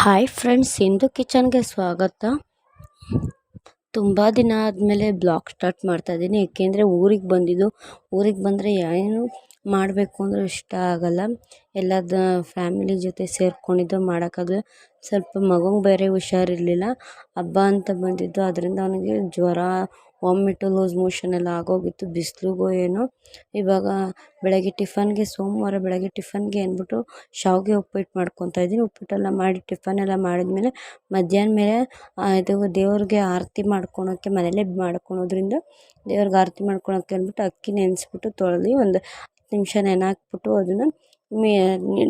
Hi friends Sindhu ಕಿಚನ್ಗೆ ಸ್ವಾಗತ. ತುಂಬ ದಿನ ಆದಮೇಲೆ ಬ್ಲಾಗ್ ಸ್ಟಾರ್ಟ್ ಮಾಡ್ತಾಯಿದ್ದೀನಿ ಏಕೆಂದರೆ ಊರಿಗೆ ಬಂದಿದ್ದು, ಊರಿಗೆ ಬಂದರೆ ಏನು ಮಾಡಬೇಕು ಅಂದರೆ ಇಷ್ಟ ಆಗಲ್ಲ. ಎಲ್ಲದ ಫ್ಯಾಮಿಲಿ ಜೊತೆ ಸೇರ್ಕೊಂಡಿದ್ದು ಮಾಡೋಕ್ಕಾಗಲ್ಲ ಸ್ವಲ್ಪ ಮಗಂಗೆ ಬೇರೆ ಹುಷಾರಿರಲಿಲ್ಲ. ಹಬ್ಬ ಅಂತ ಬಂದಿದ್ದು, ಅದರಿಂದ ಅವನಿಗೆ ಜ್ವರ ವಾಮಿಟು ಲೂಸ್ ಮೋಷನ್ ಎಲ್ಲ ಆಗೋಗಿತ್ತು, ಬಿಸಿಲಿಗೋ ಏನೋ. ಇವಾಗ ಬೆಳಗ್ಗೆ ಟಿಫನ್ಗೆ, ಸೋಮವಾರ ಬೆಳಗ್ಗೆ ಟಿಫನ್ಗೆ ಅಂದ್ಬಿಟ್ಟು ಶಾವಿಗೆ ಉಪ್ಪಿಟ್ಟು ಮಾಡ್ಕೊತಾ ಇದ್ದೀನಿ. ಉಪ್ಪಿಟ್ಟೆಲ್ಲ ಮಾಡಿ, ಟಿಫನ್ ಎಲ್ಲ ಮಾಡಿದ್ಮೇಲೆ ಮಧ್ಯಾಹ್ನ ಮೇಲೆ ಇದು ದೇವ್ರಿಗೆ ಆರತಿ ಮಾಡ್ಕೊಳೋಕ್ಕೆ ಮನೇಲೇ ಮಾಡ್ಕೊಳೋದ್ರಿಂದ ದೇವ್ರಿಗೆ ಆರತಿ ಮಾಡ್ಕೊಳೋಕ್ಕೆ ಅಂದ್ಬಿಟ್ಟು ಅಕ್ಕಿ ನೆನೆಸ್ಬಿಟ್ಟು ತೊಳೆದು ಒಂದು ಹತ್ತು ನಿಮಿಷ ನೆನೆ ಹಾಕ್ಬಿಟ್ಟು ಅದನ್ನು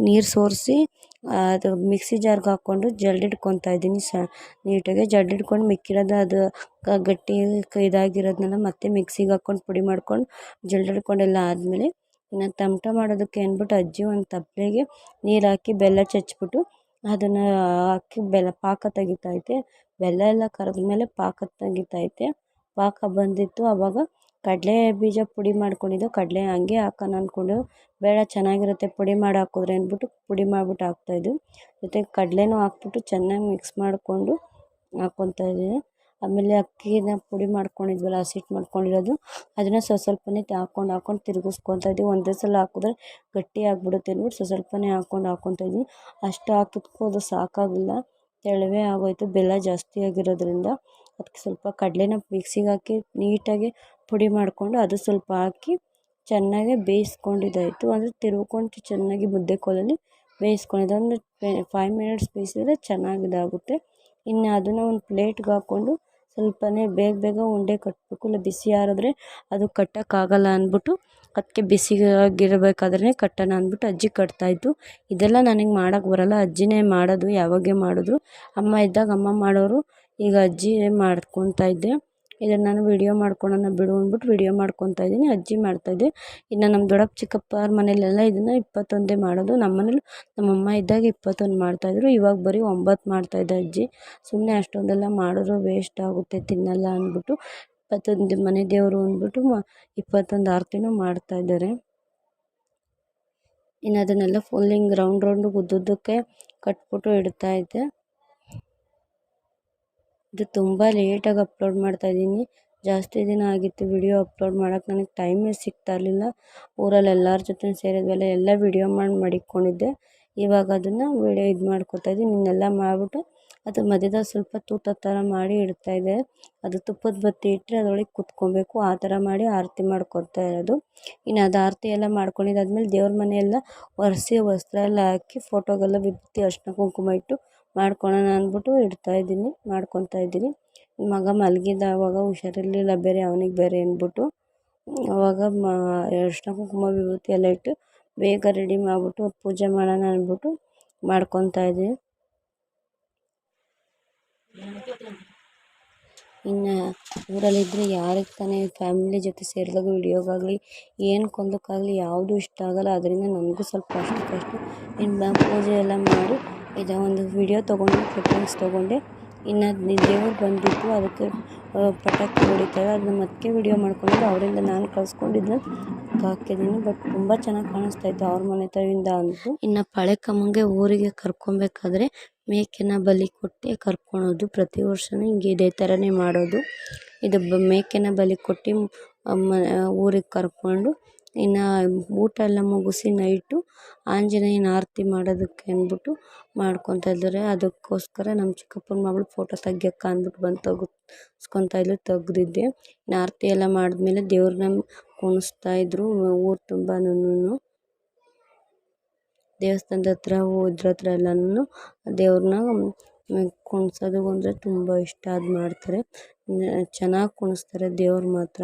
ನೀರು ಸೋರಿಸಿ ಅದು ಮಿಕ್ಸಿ ಜಾರ್ಗೆ ಹಾಕ್ಕೊಂಡು ಜಲ್ಡಿಡ್ಕೊತಾ ಇದ್ದೀನಿ ಸ, ನೀಟಾಗಿ ಜಲ್ಡಿಡ್ಕೊಂಡು ಮಿಕ್ಕಿರೋದು ಅದು ಗಟ್ಟಿ ಇದಾಗಿರೋದನ್ನೆಲ್ಲ ಮತ್ತೆ ಮಿಕ್ಸಿಗೆ ಹಾಕ್ಕೊಂಡು ಪುಡಿ ಮಾಡ್ಕೊಂಡು ಜಲ್ಡಿಡ್ಕೊಂಡೆಲ್ಲ ಆದಮೇಲೆ ಇನ್ನು ತಮಟ ಮಾಡೋದಕ್ಕೆ ಅಂದ್ಬಿಟ್ಟು ಅಜ್ಜಿ ಒಂದು ತಪ್ಪಲೆಗೆ ನೀರು ಹಾಕಿ ಬೆಲ್ಲ ಚಚ್ಬಿಟ್ಟು ಅದನ್ನು ಹಾಕಿ ಬೆಲ್ಲ ಪಾಕ ತೆಗಿತೈತೆ ಬೆಲ್ಲ ಎಲ್ಲ ಕರದ್ಮೇಲೆ ಪಾಕ ತೆಗಿತೈತೆ ಪಾಕ ಬಂದಿತ್ತು ಆವಾಗ ಕಡಲೆ ಬೀಜ ಪುಡಿ ಮಾಡ್ಕೊಂಡಿದ್ದು, ಕಡಲೆ ಹಂಗೆ ಹಾಕೋಣ ಅಂದ್ಕೊಂಡು ಬೇಡ ಚೆನ್ನಾಗಿರುತ್ತೆ ಪುಡಿ ಮಾಡಿ ಹಾಕಿದ್ರೆ ಅಂದ್ಬಿಟ್ಟು ಪುಡಿ ಮಾಡಿಬಿಟ್ಟು ಹಾಕ್ತಾಯಿದ್ದು ಜೊತೆಗೆ ಕಡಲೆನೂ ಹಾಕ್ಬಿಟ್ಟು ಚೆನ್ನಾಗಿ ಮಿಕ್ಸ್ ಮಾಡಿಕೊಂಡು ಹಾಕ್ಕೊತಾ ಇದ್ದೀನಿ ಆಮೇಲೆ ಅಕ್ಕಿನ ಪುಡಿ ಮಾಡ್ಕೊಂಡಿದ್ವಲ್ಲ ಹಸಿಟ್ಟು ಮಾಡ್ಕೊಂಡಿರೋದು, ಅದನ್ನು ಸ್ವಲ್ಪ ಸ್ವಲ್ಪನೇ ಹಾಕ್ಕೊಂಡು ಹಾಕ್ಕೊಂಡು ತಿರುಗಿಸ್ಕೊತಾ ಒಂದೇ ಸಲ ಹಾಕಿದ್ರೆ ಗಟ್ಟಿ ಆಗಿಬಿಡುತ್ತೆ ಅಂದ್ಬಿಟ್ಟು ಸ್ವಲ್ಪ ಸ್ವಲ್ಪನೇ ಹಾಕ್ಕೊಂಡು ಹಾಕ್ಕೊತಾ ಇದ್ವಿ. ಅಷ್ಟು ಹಾಕಿದ್ಕೂ ಅದು ಸಾಕಾಗಲಿಲ್ಲ ತೆಳುವೇ ಆಗೋಯಿತು. ಬೆಲ್ಲ ಜಾಸ್ತಿ ಆಗಿರೋದ್ರಿಂದ ಅದಕ್ಕೆ ಸ್ವಲ್ಪ ಕಡಲೆನ ಮಿಕ್ಸಿಗೆ ಹಾಕಿ ನೀಟಾಗಿ ಪುಡಿ ಮಾಡಿಕೊಂಡು ಅದು ಸ್ವಲ್ಪ ಹಾಕಿ ಚೆನ್ನಾಗಿ ಬೇಯಿಸ್ಕೊಂಡಿದ್ದಾಯಿತು. ಅಂದರೆ ತಿರ್ವ್ಕೊಂಡು ಚೆನ್ನಾಗಿ ಮುದ್ದೆ ಕೋಲಲ್ಲಿ ಬೇಯಿಸ್ಕೊಂಡಿದ್ದು. ಅಂದರೆ ಫೈವ್ ಮಿನಿಟ್ಸ್ ಬೇಯಿಸಿದ್ರೆ ಚೆನ್ನಾಗಿ ಇದಾಗುತ್ತೆ ಇನ್ನು ಅದನ್ನು ಒಂದು ಪ್ಲೇಟ್ಗೆ ಹಾಕ್ಕೊಂಡು ಸ್ವಲ್ಪನೇ ಬೇಗ ಬೇಗ ಉಂಡೆ ಕಟ್ಟಬೇಕು ಇಲ್ಲ ಬಿಸಿ ಆರಿದ್ರೆ ಅದು ಕಟ್ಟೋಕ್ಕಾಗಲ್ಲ ಅಂದ್ಬಿಟ್ಟು ಅದಕ್ಕೆ ಬಿಸಿಯಾಗಿರಬೇಕಾದ್ರೆ ಕಟ್ಟೋಣ ಅಂದ್ಬಿಟ್ಟು ಅಜ್ಜಿ ಕಟ್ತಾಯಿತ್ತು ಇದೆಲ್ಲ ನನಗೆ ಮಾಡೋಕ್ಕೆ ಬರೋಲ್ಲ. ಅಜ್ಜಿನೇ ಮಾಡೋದು, ಯಾವಾಗೇ ಮಾಡಿದ್ರು. ಅಮ್ಮ ಇದ್ದಾಗ ಅಮ್ಮ ಮಾಡೋರು ಈಗ ಅಜ್ಜಿ ಮಾಡ್ಕೊತಾ ಇದ್ದೆ. ಇದನ್ನು ನಾನು ವೀಡಿಯೋ ಮಾಡ್ಕೊಳ್ಳೋಣ ಬಿಡು ಅಂದ್ಬಿಟ್ಟು ವೀಡಿಯೋ ಮಾಡ್ಕೊತಾ ಇದ್ದೀನಿ. ಅಜ್ಜಿ ಮಾಡ್ತಾಯಿದ್ದೆ ಇನ್ನು ನಮ್ಮ ದೊಡ್ಡಪ್ಪ ಚಿಕ್ಕಪ್ಪ ಅವ್ರ ಮನೇಲೆಲ್ಲ ಇದನ್ನು ಇಪ್ಪತ್ತೊಂದೇ ಮಾಡೋದು. ನಮ್ಮ ಮನೇಲಿ ನಮ್ಮಮ್ಮ ಇದ್ದಾಗ ಇಪ್ಪತ್ತೊಂದು ಮಾಡ್ತಾಯಿದ್ರು ಇವಾಗ ಬರೀ ಒಂಬತ್ತು ಮಾಡ್ತಾಯಿದ್ದೆ ಅಜ್ಜಿ. ಸುಮ್ಮನೆ ಅಷ್ಟೊಂದೆಲ್ಲ ಮಾಡಿದ್ರು ವೇಸ್ಟ್ ಆಗುತ್ತೆ, ತಿನ್ನಲ್ಲ ಅಂದ್ಬಿಟ್ಟು. ಇಪ್ಪತ್ತೊಂದು ಮನೆ ದೇವರು ಅಂದ್ಬಿಟ್ಟು ಮ, ಇಪ್ಪತ್ತೊಂದು ಆರತಿನೂ ಮಾಡ್ತಾಯಿದ್ದಾರೆ ಇನ್ನು ಅದನ್ನೆಲ್ಲ ಫುಲ್ ಹಿಂಗೆ ರೌಂಡ್ ರೌಂಡು ಉದ್ದುದ್ದಕ್ಕೆ ಕಟ್ಬಿಟ್ಟು ಇಡ್ತಾಯಿದ್ದೆ ಇದು ತುಂಬ ಲೇಟಾಗಿ ಅಪ್ಲೋಡ್ ಮಾಡ್ತಾ ಇದ್ದೀನಿ. ಜಾಸ್ತಿ ದಿನ ಆಗಿತ್ತು ವಿಡಿಯೋ ಅಪ್ಲೋಡ್ ಮಾಡೋಕ್ಕೆ ನನಗೆ ಟೈಮೇ ಸಿಗ್ತಾ ಇರಲಿಲ್ಲ. ಊರಲ್ಲಿ ಎಲ್ಲರ ಜೊತೆ ಸೇರಿದ್ಮೇಲೆ ಎಲ್ಲ ವಿಡಿಯೋ ಮಾಡಿ ಮಡಿಕೊಂಡಿದ್ದೆ. ಇವಾಗ ಅದನ್ನು ವಿಡಿಯೋ ಇದು ಮಾಡ್ಕೊತಾ ಇದ್ದೀನಿ. ಇನ್ನೆಲ್ಲ ಮಾಡಿಬಿಟ್ಟು ಅದು ಮಧ್ಯದಾಗ ಸ್ವಲ್ಪ ತೂತ ಥರ ಮಾಡಿ ಇದೆ. ಅದು ತುಪ್ಪದ ಬತ್ತಿ ಇಟ್ಟರೆ ಅದರೊಳಗೆ ಕುತ್ಕೊಬೇಕು. ಆ ಥರ ಮಾಡಿ ಆರತಿ ಮಾಡ್ಕೊತಾ ಇರೋದು. ಇನ್ನು ಅದು ಆರತಿ ಎಲ್ಲ ಮಾಡ್ಕೊಂಡಿದ್ದಾದ್ಮೇಲೆ ದೇವ್ರ ಮನೆಯೆಲ್ಲ ಒರೆಸಿ ವಸ್ತ್ರ ಎಲ್ಲ ಹಾಕಿ ಫೋಟೋಗೆಲ್ಲ ಬಿತ್ತಿ ಅರಿಶಿನ, ಕುಂಕುಮ ಇಟ್ಟು ಮಾಡ್ಕೊಳ್ಳೋಣ ಅಂದ್ಬಿಟ್ಟು ಇಡ್ತಾಯಿದ್ದೀನಿ ಮಾಡ್ಕೊತಾ ಇದ್ದೀನಿ. ಮಗ ಮಲಗಿದ್ದ ಆವಾಗ ಹುಷಾರಿರಲಿಲ್ಲ, ಬೇರೆ ಅವನಿಗೆ ಬೇರೆ ಅಂದ್ಬಿಟ್ಟು ಆವಾಗ ಮ ಅರಿಶಿನ ಕುಂಕುಮ, ವಿಭೂತಿ ಎಲ್ಲ ಇಟ್ಟು ಬೇಗ ರೆಡಿ ಮಾಡಿಬಿಟ್ಟು ಪೂಜೆ ಮಾಡೋಣ ಅಂದ್ಬಿಟ್ಟು ಮಾಡ್ಕೊತಾ ಇದ್ದೀನಿ. ಇನ್ನು ಊರಲ್ಲಿದ್ದರೆ ಯಾರಿಗೆ ತಾನೇ, ಫ್ಯಾಮಿಲಿ ಜೊತೆ ಸೇರಿದಾಗ ವಿಡಿಯೋಗಾಗಲಿ ಏನಕ್ಕೊಂದಕ್ಕಾಗಲಿ ಯಾವುದೂ ಇಷ್ಟ ಆಗಲ್ಲ. ಅದರಿಂದ ನನಗೂ ಸ್ವಲ್ಪ ಕಷ್ಟ. ಇನ್ನು ಪೂಜೆ ಎಲ್ಲ ಮಾಡಿ ಇದು ಒಂದು ವಿಡಿಯೋ ತೊಗೊಂಡು ಫೋಟೋಸ್ ತೊಗೊಂಡೆ. ಇನ್ನು ದೇವ್ರು ಬಂದಿತ್ತು ಅದಕ್ಕೆ ಪಟಾಕಿ ಹೊಡಿತಾರೆ. ಅದನ್ನ ಮತ್ತೆ ವಿಡಿಯೋ ಮಾಡ್ಕೊಂಡಿದ್ದು ಅವರಿಂದ ನಾನು ಕಳ್ಸ್ಕೊಂಡಿದ್ದನ್ನ ಹಾಕಿದ್ದೀನಿ ಬಟ್ ತುಂಬ ಚೆನ್ನಾಗಿ ಕಾಣಿಸ್ತಾ ಇತ್ತು ಅವ್ರ ಮನೆ ತರಿಂದ ಅಂತೂ ಇನ್ನು ಕಮ್ಮಂಗೆ ಊರಿಗೆ ಕರ್ಕೊಬೇಕಾದ್ರೆ ಮೇಕೆನ ಬಲಿ ಕೊಟ್ಟು ಕರ್ಕೊಳೋದು. ಪ್ರತಿ ವರ್ಷವೂ ಹಿಂಗೆ ಇದೇ ಥರನೇ ಮಾಡೋದು. ಇದು ಮೇಕೆನ ಬಲಿ ಕೊಟ್ಟು ಊರಿಗೆ ಕರ್ಕೊಂಡು ಇನ್ನು ಊಟ ಎಲ್ಲ ಮುಗಿಸಿ ನೈಟು ಆಂಜನೇಯನ ಆರತಿ ಮಾಡೋದಕ್ಕೆ ಅಂದ್ಬಿಟ್ಟು ಮಾಡ್ಕೊತಾ ಇದ್ದಾರೆ. ಅದಕ್ಕೋಸ್ಕರ ನಮ್ಮ ಚಿಕ್ಕಪ್ಪನ ಮಗಳು ಫೋಟೋ ತೆಗಿಯಕ್ಕ ಅಂದ್ಬಿಟ್ಟು ಬಂದು ತೆಗೆಸ್ಕೊತಾ ಇದ್ಲು, ತೆಗ್ದಿದ್ದೆ. ಇನ್ನು ಆರತಿ ಎಲ್ಲ ಮಾಡಿದ್ಮೇಲೆ ದೇವ್ರನ್ನ ಕುಣಿಸ್ತಾ ಇದ್ರು. ಊರು ತುಂಬನೂ ದೇವಸ್ಥಾನದ ಹತ್ರ, ಇದ್ರ ಹತ್ರ ಎಲ್ಲನೂ ದೇವ್ರನ್ನ ಕುಣ್ಸೋದು ಅಂದರೆ ತುಂಬ ಇಷ್ಟ. ಅದು ಮಾಡ್ತಾರೆ. ಚೆನ್ನಾಗಿ ಕುಣಿಸ್ತಾರೆ ದೇವ್ರು ಮಾತ್ರ.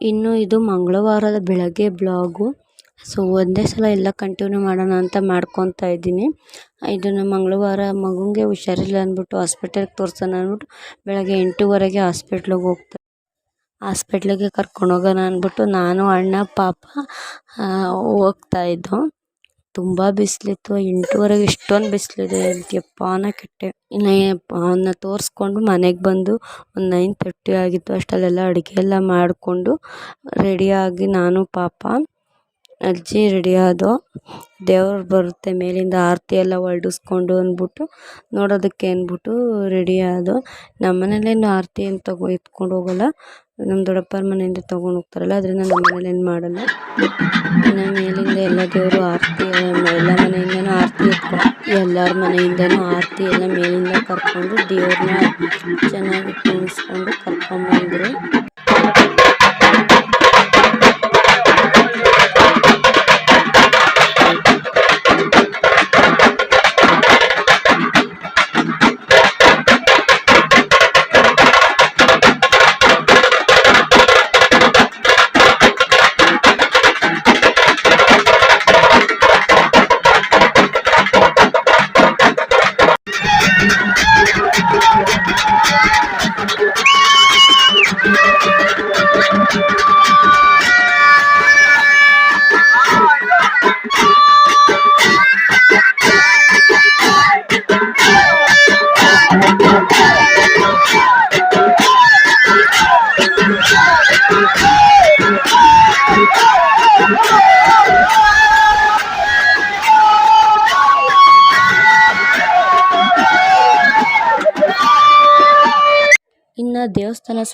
ಇನ್ನು ಇದು ಮಂಗಳವಾರದ ಬೆಳಗ್ಗೆ ಬ್ಲಾಗು. ಸೊ ಒಂದೇ ಸಲ ಎಲ್ಲ ಕಂಟಿನ್ಯೂ ಮಾಡೋಣ ಅಂತ ಮಾಡ್ಕೊತಾ ಇದ್ದೀನಿ. ಇದನ್ನು ಮಂಗಳವಾರ ಮಗುಗೆ ಹುಷಾರಿಲ್ಲ ಅಂದ್ಬಿಟ್ಟು ಹಾಸ್ಪಿಟಲ್ಗೆ ತೋರ್ಸೋಣ ಅಂದ್ಬಿಟ್ಟು ಬೆಳಗ್ಗೆ ಎಂಟೂವರೆಗೆ ಹಾಸ್ಪಿಟ್ಲಿಗೆ ಹೋಗ್ತಾ ಹಾಸ್ಪಿಟ್ಲಿಗೆ ಕರ್ಕೊಂಡು ಹೋಗೋಣ ಅಂದ್ಬಿಟ್ಟು ನಾನು, ಅಣ್ಣ, ಪಾಪ ಹೋಗ್ತಾ ಇದ್ದೋ. ತುಂಬ ಬಿಸಿಲಿತ್ತು. ಎಂಟೂವರೆಗೆ ಇಷ್ಟೊಂದು ಬಿಸಿಲಿದೆ. ಯಪ್ಪಾ ಕೆಟ್ಟೆ. ಇನ್ನು ಅವನ್ನ ತೋರಿಸ್ಕೊಂಡು ಮನೆಗೆ ಬಂದು ಒಂದು ನೈನ್ ತರ್ಟಿ ಆಗಿತ್ತು. ಅಷ್ಟಲ್ಲೆಲ್ಲ ಅಡುಗೆ ಎಲ್ಲ ಮಾಡಿಕೊಂಡು ರೆಡಿಯಾಗಿ ನಾನು, ಪಾಪ, ಅಜ್ಜಿ ರೆಡಿ ಆದೋ, ದೇವ್ರು ಬರುತ್ತೆ ಮೇಲಿಂದ ಆರತಿ ಎಲ್ಲ ಹೊರಡಿಸ್ಕೊಂಡು ಅಂದ್ಬಿಟ್ಟು, ನೋಡೋದಕ್ಕೆ ಅಂದ್ಬಿಟ್ಟು ರೆಡಿ ಆದೋ ನಮ್ಮ ಮನೇಲೇನು ಆರತಿ ಏನು ತಗೋ ಎತ್ಕೊಂಡು ಹೋಗಲ್ಲ. ನಮ್ಮ ದೊಡ್ಡಪ್ಪರ ಮನೆಯಿಂದ ತೊಗೊಂಡು ಹೋಗ್ತಾರಲ್ಲ, ಅದರಿಂದ ನಮ್ಮ ಮನೇಲಿ ಏನು ಮಾಡಲ್ಲ. ಇನ್ನು ಮೇಲಿಂದ ಎಲ್ಲ ದೇವರು ಆರತಿ, ಎಲ್ಲ ಮನೆಯಿಂದನೂ ಆರತಿ ಎತ್ಕೊಂಡು ಎಲ್ಲರ ಮನೆಯಿಂದನೂ ಆರತಿ, ಎಲ್ಲ ಮೇಲಿಂದ ಕರ್ಕೊಂಡು ದೇವ್ರನ್ನ ಚೆನ್ನಾಗಿ ಕೂರಿಸ್ಕೊಂಡು ಕರ್ಕೊಂಬಂದರು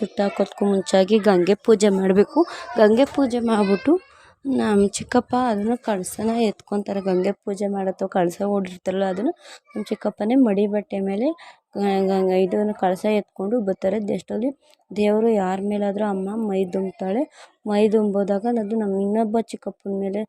ಸುಟ್ಟಾಕೋದಕ್ಕೂ ಮುಂಚೆಯಾಗಿ ಗಂಗೆ ಪೂಜೆ ಮಾಡಬೇಕು. ಗಂಗೆ ಪೂಜೆ ಮಾಡಿಬಿಟ್ಟು ನಮ್ಮ ಚಿಕ್ಕಪ್ಪ ಅದನ್ನು ಕಳಶನ ಎತ್ಕೊತಾರೆ. ಗಂಗೆ ಪೂಜೆ ಮಾಡೋದು ಕಳಶ ಓಡಿರ್ತಾರಲ್ಲ ಅದನ್ನು ನಮ್ಮ ಚಿಕ್ಕಪ್ಪನೇ ಮಡಿ ಬಟ್ಟೆ ಮೇಲೆ ಇದನ್ನು ಕಳಶ ಎತ್ಕೊಂಡು ಬರ್ತಾರೆ ಜಸ್ಟಲ್ಲಿ ದೇವರು ಯಾರ ಮೇಲಾದರೂ ಅಮ್ಮ ಮೈ ತುಂಬ್ತಾಳೆ ಮೈ ತುಂಬೋದಾಗ ಅದು ನಮ್ಮ ಇನ್ನೊಬ್ಬ ಚಿಕ್ಕಪ್ಪನ ಮೇಲೆ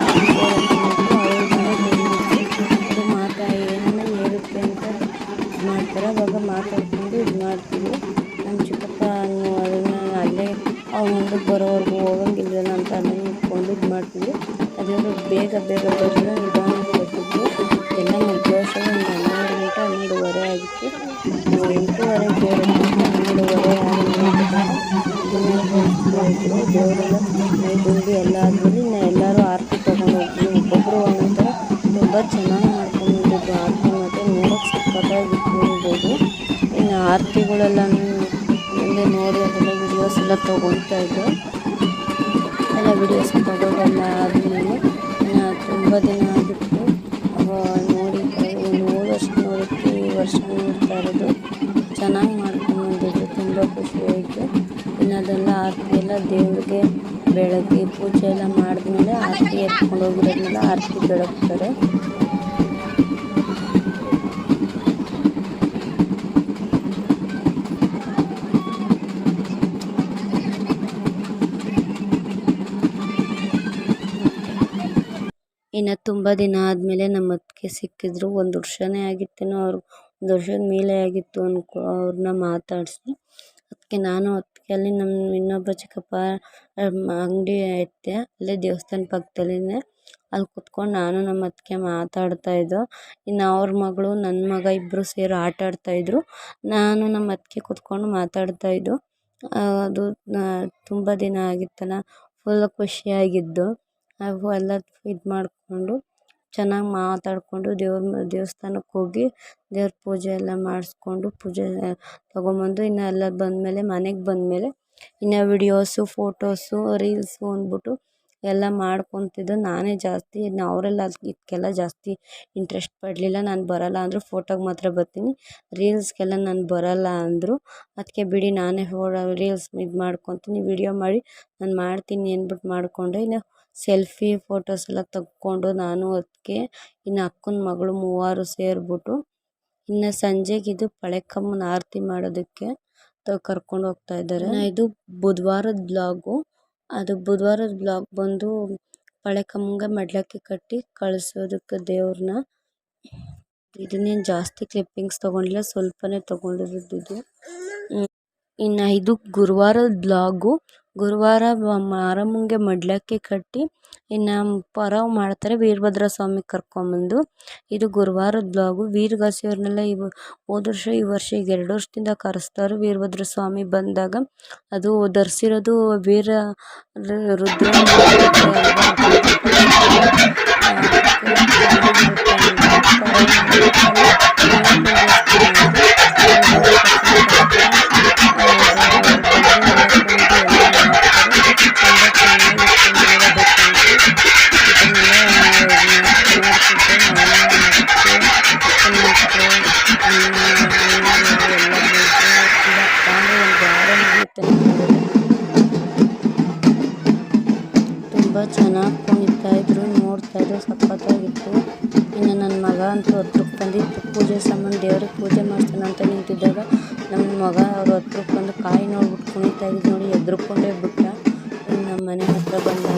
ಅವನು ಬರೋವರೆಗೂ ಹೋಗಂಗಿಲ್ಲ ಅಂತ ಅಲ್ಲೇ ನಿಂತ್ಕೊಂಡು ಇದು ಮಾಡ್ತೀವಿ. ಅದೇನು ಬೇಗ ಬೇಗ ಬರಲಿಲ್ಲ ನಿಧಾನ ಬರ್ತಿದ್ವಿ ಎಲ್ಲ ಮುಗಿಯೋಷ್ಟು ಒಂದು ಹನ್ನೆರಡು ಗಂಟೆ ಹನ್ನೆರಡುವರೆ ಆಗಿತ್ತು. ಎಂಟೂವರೆಗೆ ಹನ್ನೆರಡುವರೆ ಆರು ದೇವರೆಲ್ಲ ತುಂಬಿ ಎಲ್ಲ ಆದಮೇಲೆ ಇನ್ನು ಎಲ್ಲರೂ ಆರತಿ ತೊಗೊಂಡು ಹೋಗ್ತೀವಿ ಒಬ್ಬೊಬ್ಬರು ಒಂದೊಂಥರ ಥರ ತುಂಬ ಚೆನ್ನಾಗಿ ಮಾಡ್ಕೊಂಡು ಆರತಿ ಮತ್ತು ನೋಡೋಕ್ಕೆ ಸಖತ್ತಾಗಿತ್ತು ಇರ್ಬೋದು ಇನ್ನು ಆರತಿಗಳೆಲ್ಲ ಮುಂದೆ ನೋಡಿ, ಅದೆಲ್ಲ ವಿಡಿಯೋಸ್ ಎಲ್ಲ ತೊಗೊಳ್ತಾ ಇದ್ದೆ. ಎಲ್ಲ ವಿಡಿಯೋಸ್ ತೊಗೊಂಡೆಲ್ಲ ಆದಮೇಲೆ ತುಂಬ ದಿನ ಆಗಿತ್ತು ನೋಡಿ ಹೋದಷ್ಟು ನೋಡಿದ್ದು ಈ ವರ್ಷ ನೋಡ್ತಾ ಇರೋದು. ಚೆನ್ನಾಗಿ ಮಾಡ್ಕೊಂಡು ಬಂದಿದ್ದು ತುಂಬ ಖುಷಿಯಾಯಿತು ಇನ್ನು ಅದೆಲ್ಲ ಆರತಿ ಎಲ್ಲ ದೇವ್ರಿಗೆ ಬೆಳಗ್ಗೆ ಪೂಜೆ ಎಲ್ಲ ಮಾಡಿದ್ಮೇಲೆ ಆರತಿ ಎತ್ಕೊಂಡು ಹೋಗಿರೋದ್ಮೇಲೆ ಆರತಿ ಬೆಳಗ್ತಾರೆ. ಇನ್ನು ತುಂಬ ದಿನ ಆದಮೇಲೆ ನಮ್ಮ ಅತ್ತಿಗೆ ಸಿಕ್ಕಿದ್ರು, ಒಂದು ವರ್ಷನೇ ಆಗಿತ್ತೇನೋ ಅವ್ರು, ಒಂದು ವರ್ಷದ ಮೇಲೆ ಆಗಿತ್ತು ಅನ್ಕೊ ಅವ್ರನ್ನ ಮಾತಾಡಿಸಿ. ಅದಕ್ಕೆ ನಾನು ಅತ್ತಿಗೆ ಅಲ್ಲಿ ನಮ್ಮ ಇನ್ನೊಬ್ಬ ಚಿಕ್ಕಪ್ಪ ಅಂಗಡಿ ಐತೆ, ಅಲ್ಲೇ ದೇವಸ್ಥಾನ ಪಕ್ಕದಲ್ಲಿನೇ ಅಲ್ಲಿ ಕುತ್ಕೊಂಡು ನಾನು ನಮ್ಮ ಅತ್ತಿಗೆ ಮಾತಾಡ್ತಾ ಇದ್ದೋ. ಇನ್ನು ಅವ್ರ ಮಗಳು ನನ್ನ ಮಗ ಇಬ್ಬರು ಸೇರಿ ಆಟ ಆಡ್ತಾಯಿದ್ರು ನಾನು ನಮ್ಮ ಅತ್ತಿಗೆ ಕುತ್ಕೊಂಡು ಮಾತಾಡ್ತಾ ಇದ್ದೋ. ಅದು ತುಂಬ ದಿನ ಆಗಿತ್ತಲ್ಲ ಫುಲ್ ಖುಷಿಯಾಗಿದ್ದು ಹಾಗೂ ಎಲ್ಲ ಇದು ಮಾಡಿಕೊಂಡು ಚೆನ್ನಾಗಿ ಮಾತಾಡಿಕೊಂಡು ದೇವ್ರ ದೇವಸ್ಥಾನಕ್ಕೆ ಹೋಗಿ ದೇವ್ರ ಪೂಜೆ ಎಲ್ಲ ಮಾಡಿಸ್ಕೊಂಡು ಪೂಜೆ ತೊಗೊಂಬಂದು ಇನ್ನು ಎಲ್ಲ ಬಂದಮೇಲೆ ಮನೆಗೆ ಬಂದಮೇಲೆ ಇನ್ನು ವಿಡಿಯೋಸು, ಫೋಟೋಸು, ರೀಲ್ಸು ಅಂದ್ಬಿಟ್ಟು ಎಲ್ಲ ಮಾಡ್ಕೊತಿದ್ದು. ನಾನೇ ಜಾಸ್ತಿ ಇನ್ನು ಅವರೆಲ್ಲ ಇದಕ್ಕೆಲ್ಲ ಜಾಸ್ತಿ ಇಂಟ್ರೆಸ್ಟ್ ಪಡಲಿಲ್ಲ. ನಾನು ಬರೋಲ್ಲ ಅಂದರು ಫೋಟೋಗೆ ಮಾತ್ರ ಬರ್ತೀನಿ. ರೀಲ್ಸ್ಗೆಲ್ಲ ನಾನು ಬರಲ್ಲ ಅಂದರು ಅದಕ್ಕೆ ಬಿಡಿ ನಾನೇ ಫೋ ರೀಲ್ಸ್ ಇದು ಮಾಡ್ಕೊತೀನಿ, ವಿಡಿಯೋ ಮಾಡಿ ನಾನು ಮಾಡ್ತೀನಿ ಅಂದ್ಬಿಟ್ಟು ಮಾಡಿಕೊಂಡೆ. ಇನ್ನು ಸೆಲ್ಫಿ, ಫೋಟೋಸ್ ಎಲ್ಲ ತಕ್ಕೊಂಡು ನಾನು ಅದಕ್ಕೆ ಇನ್ನು ಅಕ್ಕನ ಮಗಳು ಮೂವರು ಸೇರಿಬಿಟ್ಟು ಇನ್ನು ಸಂಜೆಗೆ ಇದು ಪಳೆಕಮ್ಮನ ಆರತಿ ಮಾಡೋದಕ್ಕೆ ಕರ್ಕೊಂಡು ಹೋಗ್ತಾ ಇದ್ದಾರೆ. ಇದು ಬುಧವಾರದ ಬ್ಲಾಗು. ಅದು ಬುಧವಾರದ ಬ್ಲಾಗ್ ಬಂದು ಪಳೆಕಮ್ಮಂಗೆ ಮಡ್ಲಕ್ಕೆ ಕಟ್ಟಿ ಕಳಿಸೋದಕ್ಕೆ ದೇವ್ರನ್ನ. ಇದನ್ನೇನು ಜಾಸ್ತಿ ಕ್ಲಿಪ್ಪಿಂಗ್ಸ್ ತೊಗೊಂಡಿಲ್ಲ, ಸ್ವಲ್ಪನೇ ತೊಗೊಂಡಿರೋದು ಇದು. ಇನ್ನು ಇದು ಗುರುವಾರದ ಬ್ಲಾಗು. ಗುರುವಾರ ಮಾರಮ್ಮಂಗೆ ಮಡಿಲಕ್ಕಿ ಕಟ್ಟಿ ಇನ್ನು ಪರವ್ ಮಾಡ್ತಾರೆ. ವೀರಭದ್ರ ಸ್ವಾಮಿ ಕರ್ಕೊಂಬಂದು. ಇದು ಗುರುವಾರದ ಬ್ಲಾಗು. ವೀರಗಾಸಿಯವ್ರನ್ನೆಲ್ಲ ಇವು ಹೋದ ವರ್ಷ, ಈ ವರ್ಷ ಈಗ ಎರಡು ವರ್ಷದಿಂದ ಕರೆಸ್ತಾರೆ ವೀರಭದ್ರ ಸ್ವಾಮಿ ಬಂದಾಗ. ಅದು ಧರಿಸಿರೋದು ವೀರ ರುದ್ರ ಅಂತೂ ಹತ್ರಕ್ಕೆ ಬಂದಿತ್ತು ಪೂಜೆ ಸಾಮಾನು ದೇವ್ರಿಗೆ ಪೂಜೆ ಮಾಡ್ತೀನಿ ಅಂತ ನಿಂತಿದ್ದಾಗ ನಮ್ಮ ಮಗ ಅವ್ರ ಹತ್ರಕ್ಕೆ ಬಂದು ಕಾಯಿ ನೋಡ್ಬಿಟ್ಟು ಕುಣಿತಾ ಇದ್ದು ನೋಡಿ ಎದ್ರುಕೊಂಡೇ ಬಿಟ್ಟ. ನಮ್ಮ ಮನೆ ಹತ್ರ ಬಂದಾಗ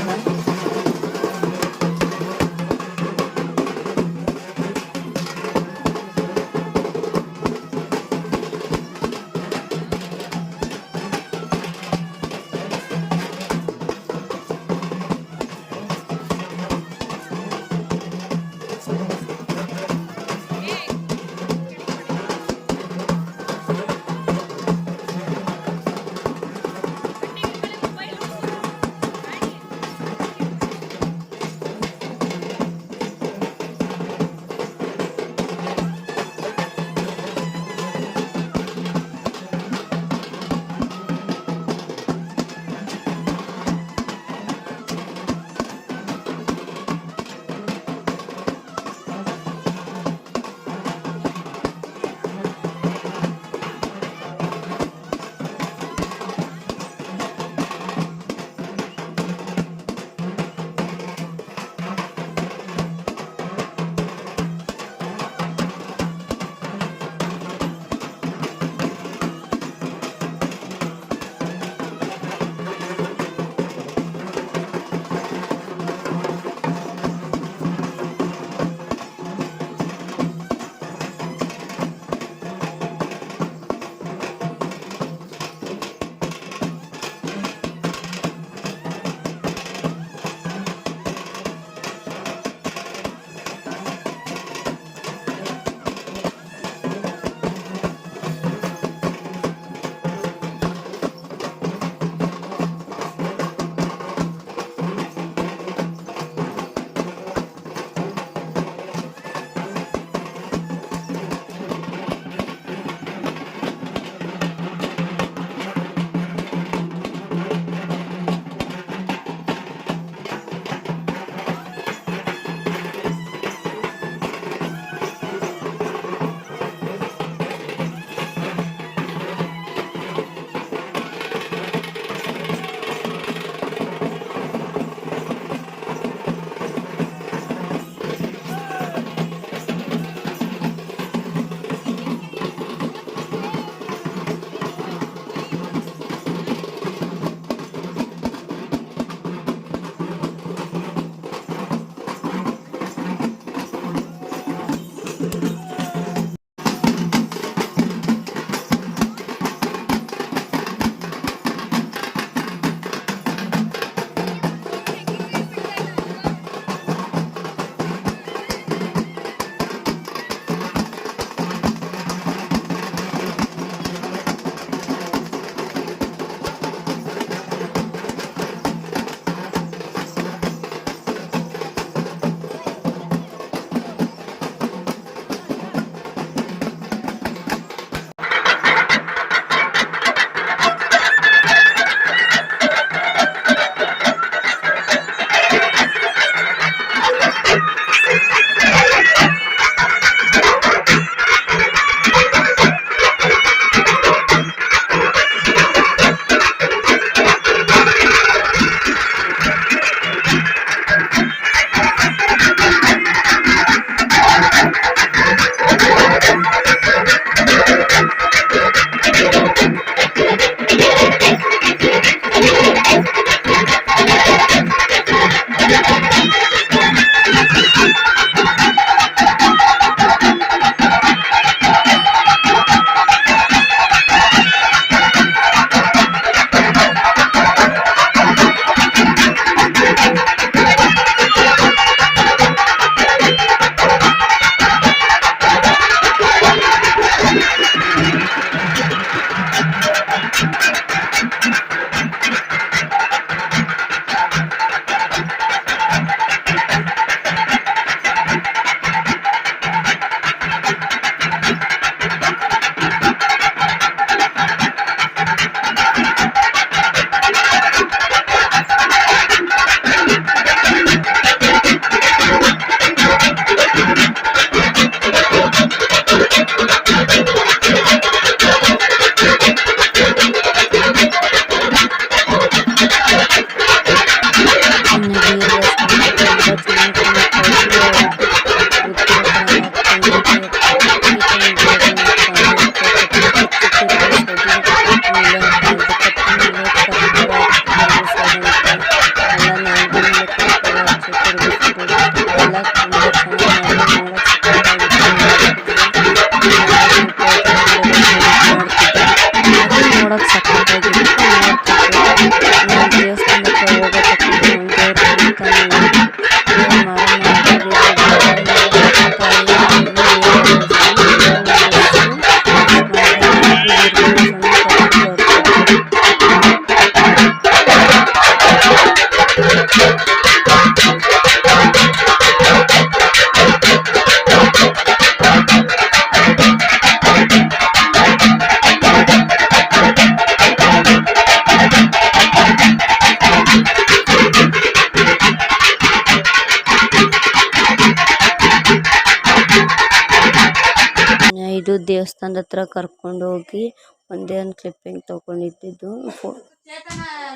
ದೇವಸ್ಥಾನದ ಹತ್ರ ಕರ್ಕೊಂಡು ಹೋಗಿ ಒಂದೇ ಒಂದು ಕ್ಲಿಪ್ಪಿಂಗ್ ತೊಗೊಂಡಿದ್ದು. ಫೋ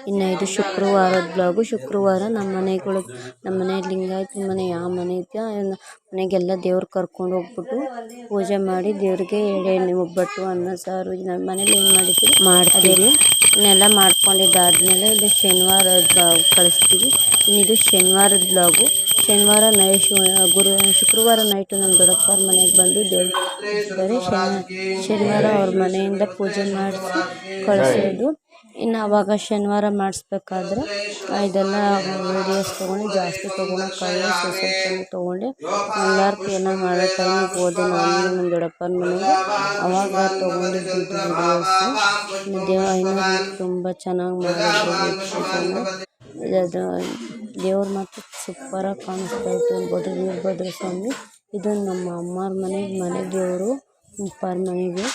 ಇನ್ನು ಇದು ಶುಕ್ರವಾರದ ಬ್ಲಾಗು ಶುಕ್ರವಾರ ನಮ್ಮ ಮನೆಗಳು ನಮ್ಮ ಮನೆ ಲಿಂಗಾಯತ ಮನೆ ಯಾವ ಮನೆ ಇದೆಯೋ? ಮನೆಗೆಲ್ಲ ದೇವ್ರು ಕರ್ಕೊಂಡು ಹೋಗ್ಬಿಟ್ಟು ಪೂಜೆ ಮಾಡಿ ದೇವ್ರಿಗೆ ಎಡೆ ಒಬ್ಬಟ್ಟು ಅನ್ನ ಸಾರು ನಮ್ಮ ಮನೇಲಿ ಏನು ಮಾಡಿದ್ದೀವಿ? ಮಾಡ್ತೀವಿ. ಇನ್ನೆಲ್ಲ ಮಾಡ್ಕೊಂಡಿದ್ದಾದ್ಮೇಲೆ ಇದು ಶನಿವಾರದ ಬ್ಲಾಗ್ ಕಳಿಸ್ತೀವಿ. ಇನ್ನಿದು ಶನಿವಾರದ ಬ್ಲಾಗು ಶನಿವಾರ ನೈ ಗುರು ಶುಕ್ರವಾರ ನೈಟು ನಮ್ಮ ದೊಡ್ಡಪ್ಪವ್ರ ಮನೆಗೆ ಬಂದು ದೇವ್ರು ಶನಿ ಶನಿವಾರ ಅವ್ರ ಮನೆಯಿಂದ ಪೂಜೆ ಮಾಡಿಸಿ ಕಳಿಸೋದು. ಇನ್ನು ಅವಾಗ ಶನಿವಾರ ಮಾಡಿಸ್ಬೇಕಾದ್ರೆ ಇದೆಲ್ಲ ವೀಡಿಯೋಸ್ ತೊಗೊಂಡು ಜಾಸ್ತಿ ತೊಗೊಳಕ್ಕಾಗಲ್ಲ ಸೊಸೈಟಿ ತೊಗೊಂಡೆ ಮಂಗಳಾರತಿ ಏನೋ ಮಾಡೋ ಟೈಮಿಗೆ ಹೋದೆ ನಾನು. ನಮ್ಮ ದೊಡ್ಡಪ್ಪನ ಮನೆಗೆ ಅವಾಗ ತೊಗೊಂಡಿದ್ದು ವೀಡಿಯೋಸು ದೇವ ಇನ್ನೂ ತುಂಬ ಚೆನ್ನಾಗಿ ಮಾಡಿದ್ರು. ದೇವ್ರ ಮಾತ್ರ ಸೂಪರಾಗಿ ಕಾಣಿಸ್ತಾ ಇತ್ತು ಅನ್ಬೋದು ವೀರಭದ್ರ ಸ್ವಾಮಿ ಇದು ನಮ್ಮ ಅಮ್ಮವ್ರ ಮನೆ ಮನೆ ದೇವರು ಅಪ್ಪಾರ ಮನೆಗೆ.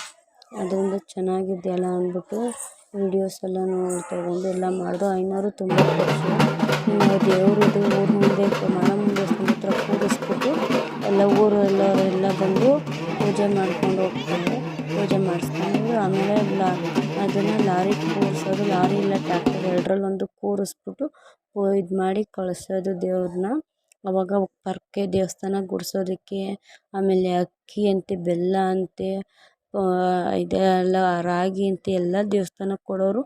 ಅದರಿಂದ ಚೆನ್ನಾಗಿದೆಯಲ್ಲ ಅಂದ್ಬಿಟ್ಟು ವೀಡಿಯೋಸ್ ಎಲ್ಲ ನೋಡಿ ತೊಗೊಂಡು ಎಲ್ಲ ಮಾಡಿದ್ರು ಐನೂರು ತುಂಬ ಖುಷಿ ನಾವು ದೇವ್ರದ್ದು ಊರ ಮುಂದೆ, ಮನ ಮುಂದೆ ಹತ್ರ ಕೂರಿಸ್ಬಿಟ್ಟು ಎಲ್ಲ ಊರು ಎಲ್ಲರೆಲ್ಲ ಬಂದು ಪೂಜೆ ಮಾಡ್ಕೊಂಡು ಹೋಗ್ತಾರೆ. ಪೂಜೆ ಮಾಡಿಸ್ಕೊಂಡು ಆಮೇಲೆ ಲಾ, ಅದನ್ನು ಲಾರಿ ಕೂರಿಸೋದು, ಲಾರಿ ಇಲ್ಲ ಟ್ಯಾಕ್ಟರ್ ಎರಡರಲ್ಲೊಂದು ಕೂರಿಸ್ಬಿಟ್ಟು ಇದು ಮಾಡಿ ಕಳಿಸೋದು ದೇವ್ರನ್ನ. ಅವಾಗ ಪರ್ಕೆ ದೇವಸ್ಥಾನ ಗುಡಿಸೋದಕ್ಕೆ, ಆಮೇಲೆ ಅಕ್ಕಿ ಅಂತೆ, ಬೆಲ್ಲ ಅಂತೆ ಇದೆಲ್ಲ ರಾಗಿ ಅಂತೆ, ಎಲ್ಲ ದೇವಸ್ಥಾನಕ್ಕೆ ಕೊಡೋರು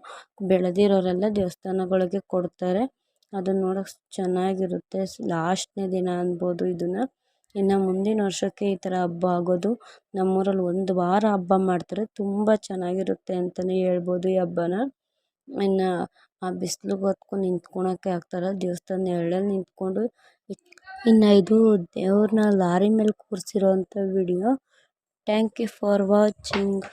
ಬೆಳೆದಿರೋರೆಲ್ಲ ದೇವಸ್ಥಾನಗಳಿಗೆ ಕೊಡ್ತಾರೆ. ಅದನ್ನು ನೋಡೋಕೆ ಚೆನ್ನಾಗಿರುತ್ತೆ. ಲಾಸ್ಟ್ನೇ ದಿನ ಅನ್ಬೋದು ಇದನ್ನು. ಇನ್ನು ಮುಂದಿನ ವರ್ಷಕ್ಕೆ ಈ ಥರ ಹಬ್ಬ ಆಗೋದು. ನಮ್ಮೂರಲ್ಲಿ ಒಂದು ವಾರ ಹಬ್ಬ ಮಾಡ್ತಾರೆ. ತುಂಬ ಚೆನ್ನಾಗಿರುತ್ತೆ ಅಂತಲೇ ಹೇಳ್ಬೋದು ಈ ಹಬ್ಬನ. ಇನ್ನು ಆ ಬಿಸ್ಲಿಗೆ ಹೊತ್ಕೊ ನಿಂತ್ಕೊಳಕ್ಕೆ ಆಗ್ತಾಯಿಲ್ಲ ದೇವಸ್ಥಾನ ನೆರಳಲ್ಲಿ ನಿಂತ್ಕೊಂಡು ಇನ್ನು ಇದು ದೇವ್ರನ್ನ ಲಾರಿ ಮೇಲೆ ಕೂರಿಸಿರೋಂಥ video thank you for watching